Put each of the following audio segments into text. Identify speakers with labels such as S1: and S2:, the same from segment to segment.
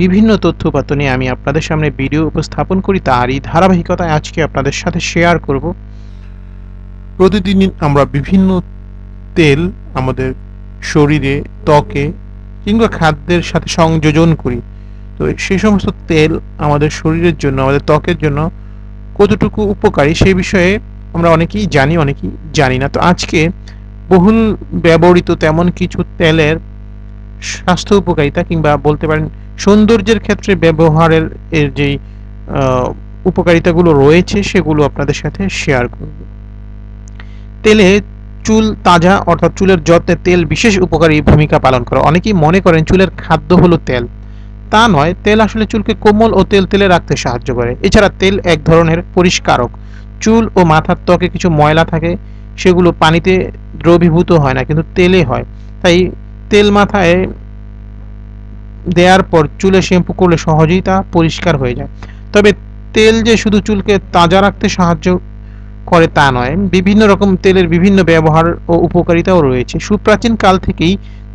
S1: বিভিন্ন তথ্যপাত্র নিয়ে আমি আপনাদের সামনে ভিডিও উপস্থাপন করি, তারই ধারাবাহিকতায় আজকে আপনাদের সাথে শেয়ার করব। প্রতিদিন আমরা বিভিন্ন তেল আমাদের শরীরে, ত্বকে কিংবা খাদ্যের সাথে সংযোজন করি। তো সেই সমস্ত তেল আমাদের শরীরের জন্য, আমাদের ত্বকের জন্য কতটুকু উপকারী সেই বিষয়ে আমরা অনেকেই জানি অনেকেই জানি না। তো আজকে বহুল ব্যবহৃত তেমন কিছু তেলের স্বাস্থ্য উপকারিতা কিংবা বলতে পারেন সৌন্দর্যের ক্ষেত্রে ব্যবহারের এর যেই উপকারিতাগুলো রয়েছে সেগুলো আপনাদের সাথে শেয়ার করব। তেলে চুল তাজা অর্থাৎ চুলের যত্নে তেল বিশেষ উপকারী ভূমিকা পালন করে। অনেকেই মনে করেন চুলের খাদ্য হলো তেল। তা নয়, তেল আসলে চুলকে কোমল ও তেল তেলে রাখতে সাহায্য করে। এছাড়া তেল এক ধরনের পরিষ্কারক। চুল ও মাথার ত্বকে কিছু ময়লা থাকে, সেগুলো পানিতে দ্রবীভূত হয় না, কিন্তু তেলে হয়। তাই তেল মাথায় দেওয়ার পর চুলে শ্যাম্পু করলে সহজেই তা পরিষ্কার হয়ে যায়। তবে তেল যে শুধু চুলকে তাজা রাখতে সাহায্য করে তা নয়, বিভিন্ন রকম তেলের বিভিন্ন ব্যবহার ও উপকারিতাও রয়েছে। সুপ্রাচীন কাল থেকেই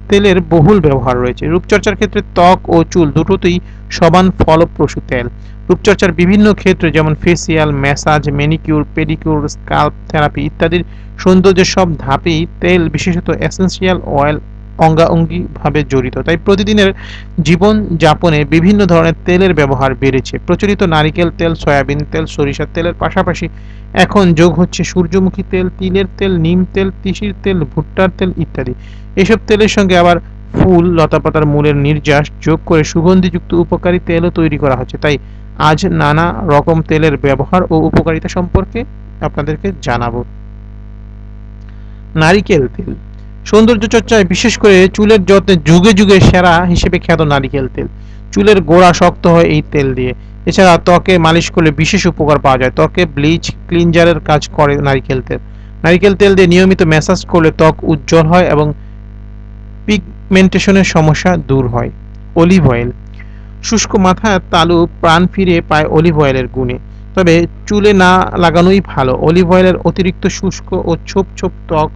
S1: তেলের বহুল ব্যবহার রয়েছে। রূপচর্চার ক্ষেত্রে ত্বক ও চুল দুটোতেই সমান ফলপ্রসূ তেল। রূপচর্চার বিভিন্ন ক্ষেত্রে যেমন facial, massage, manicure, pedicure, scalp therapy ইত্যাদির সৌন্দর্যের সব ধাপেই তেল বিশেষত এসেন্সিয়াল অয়েল অঙ্গাঅঙ্গিভাবে জড়িত। তাই প্রতিদিনের জীবন যাপনে বিভিন্ন ধরনের তেলের ব্যবহার বেড়েছে। প্রচলিত নারিকেল তেল, সয়াবিন তেল, সরিষার তেলের পাশাপাশি এখন যোগ হচ্ছে সূর্যমুখী তেল, তিলের তেল, নিম তেল, তিসির তেল, ভুট্টার তেল ইত্যাদি। এসব তেলের সঙ্গে আবার ফুল, লতাপাতার মূলের নির্যাস যোগ করে সুগন্ধিযুক্ত উপকারী তেলও তৈরি করা হচ্ছে। তাই আজ নানা রকম তেলের ব্যবহার ও উপকারিতা সম্পর্কে আপনাদেরকে জানাব। নারিকেল তেল সৌন্দর্য চর্চায় বিশেষ করে চুলের যত্নে যুগে যুগে সেরা হিসেবে খ্যাত নারিকেল তেল। চুলের গোড়া শক্ত হয় এই তেল দিয়ে। এছাড়া ত্বকে মালিশ করলে বিশেষ উপকার পাওয়া যায়। ত্বকে ব্লিচ ক্লিনজারের কাজ করে নারিকেল তেল। নারিকেল তেল দিয়ে নিয়মিত ম্যাসাজ করলে ত্বক উজ্জ্বল হয় এবং পিগমেন্টেশনের সমস্যা দূর হয়। Olive oil. শুষ্ক মাথার তালু, প্রাণ ফিরে পায় অলিভ অয়েলের গুণে। তবে চুলে না লাগানোই ভালো। অলিভ অয়েলের অতিরিক্ত শুষ্ক ও ছোপ ছোপ ত্বক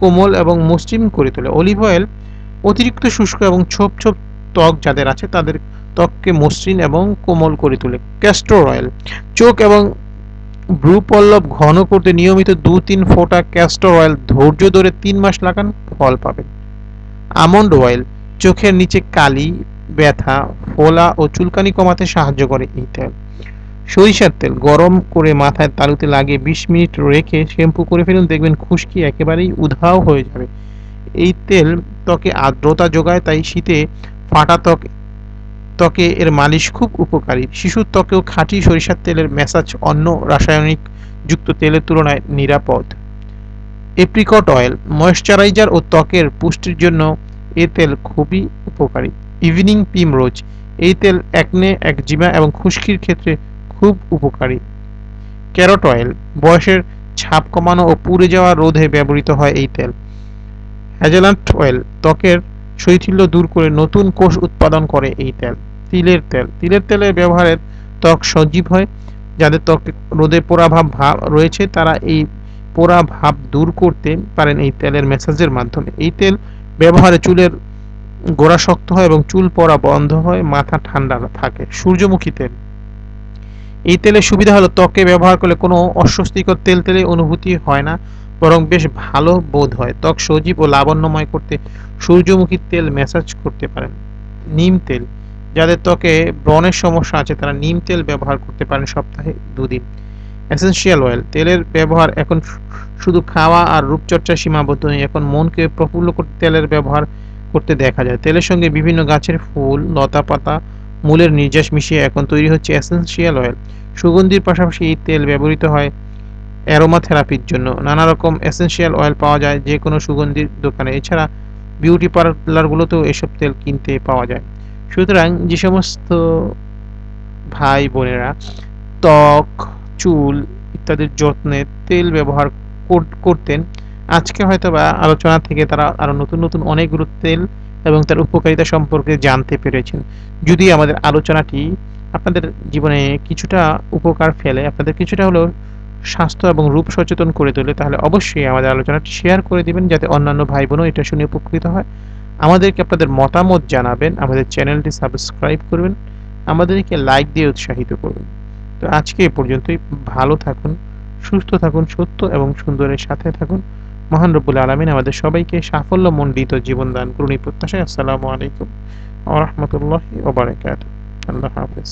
S1: কোমল এবং মসৃণ করে তোলে। অলিভ অয়েল অতিরিক্ত শুষ্ক এবং ছোপ ছোপ ত্বক যাদের আছে, তাদের ত্বককে মসৃণ এবং কোমল করে তোলে। ক্যাস্টর অয়েল চোখ এবং ভ্রু পল্লব ঘন করতে নিয়মিত দু তিন ফোঁটা ক্যাস্টর অয়েল ধৈর্য ধরে তিন মাস লাগান, ফল পাবেন। আমন্ড অয়েল চোখের নিচে কালি, ব্যথা, ফোলা ও চুলকানি কমাতে সাহায্য করে এই তেল। সরিষার তেল গরম করে মাথায় তালুতে লাগিয়ে বিশ মিনিট রেখে শ্যাম্পু করে ফেলুন। দেখবেন খুশকি একেবারেই উধাও হয়ে যাবে। এই তেল ত্বকে আর্দ্রতা যোগায়, তাই শীতে ফাটা ত্বক, ত্বকে এর মালিশ খুব উপকারী। শিশুর ত্বকেও খাঁটি সরিষার তেলের ম্যাসাজ অন্য রাসায়নিক যুক্ত তেলের তুলনায় নিরাপদ। এপ্রিকট অয়েল, ময়েশ্চারাইজার ও ত্বকের পুষ্টির জন্য এ তেল খুবই উপকারী। ইভিনিং পিম রোজ এই তেল একনে একজিমা এবং খুশকির ক্ষেত্রে খুব উপকারী। ক্যারট অয়েল, বয়সের ছাপ কমানো ও পুড়ে যাওয়া রোধে ব্যবহৃত হয় এই তেল। হ্যাজেলান্ট অয়েল, ত্বকের শৈথিল্য দূর করে নতুন কোষ উৎপাদন করে এই তেল, তিলের তেল। তিলের তেলের ব্যবহারের ত্বক সজীব হয়, যাদের ত্বকে রোদে পোড়া ভাব রয়েছে, তারা এই পোড়া ভাব দূর করতে পারেন এই তেলের মেসাজের মাধ্যমে। এই তেল ব্যবহারে চুলের গোড়া শক্ত হয় এবং চুল পড়া বন্ধ হয়, মাথা ঠান্ডা থাকে। সূর্যমুখী তেল। এই তেলের সুবিধা হলো ত্বকে ব্যবহার করলে কোনো অস্বস্তিকর তেল তেলে অনুভূতি হয় না, বরং বেশ ভালো বোধ হয়। ত্বক সজীব ও লাবণ্যময় করতে সূর্যমুখী তেল ম্যাসাজ করতে পারেন। নিম তেল, যাদের ত্বকে ব্রণের সমস্যা আছে, তারা নিম তেল ব্যবহার করতে পারেন সপ্তাহে দুদিন। এসেনশিয়াল অয়েল তেলের ব্যবহার এখন শুধু খাওয়া আর রূপচর্চা সীমাবদ্ধ নেই এখন মনকে প্রফুল্ল করতে তেলের ব্যবহার করতে দেখা যায়। তেলের সঙ্গে বিভিন্ন গাছের ফুল লতা পাতা মূলের নির্যাস মিশিয়ে এখন তৈরি হচ্ছে এসেনশিয়াল অয়েল সুগন্ধির পাশাপাশি এই তেল ব্যবহৃত হয় অ্যারোমা থেরাপির জন্য। নানা রকম এসেনশিয়াল অয়েল পাওয়া যায়, যে কোনো সুগন্ধির দোকানে। এছাড়া বিউটি পার্লারগুলোতেও এসব তেল কিনতে পাওয়া যায়। সুতরাং যে সমস্ত ভাই বোনেরা ত্বক, চুল ইত্যাদির যত্নে তেল ব্যবহার কর- করতেন, আজকে হয়তো বা আলোচনা থেকে তারা আরও নতুন নতুন অনেকগুলো তেল এবং তার উপকারিতা সম্পর্কে জানতে পেরেছেন। যদি আমাদের আলোচনাটি আপনাদের জীবনে কিছুটা উপকার ফেলে, আপনাদের কিছুটা হলেও স্বাস্থ্য এবং রূপ সচেতন করে তোলে, তাহলে অবশ্যই আমাদের আলোচনাটি শেয়ার করে দিবেন যাতে অন্যান্য ভাই বোনও এটা শুনে উপকৃত হয়। আমাদেরকে আপনাদের মতামত জানাবেন, আমাদের চ্যানেলটি সাবস্ক্রাইব করবেন, আমাদেরকে লাইক দিয়ে উৎসাহিত করবেন তো আজকে এ পর্যন্তই, ভালো থাকুন, সুস্থ থাকুন, সত্য এবং সুন্দরের সাথে থাকুন। মহান রব্বুল আলমিন আমাদের সবাইকে সাফল্যমণ্ডিত জীবন দান করুন। এই প্রত্যাশায় আসসালামু আলাইকুম ওরহমতুল্লাহি ওবরাকাত আল্লাহ হাফেজ।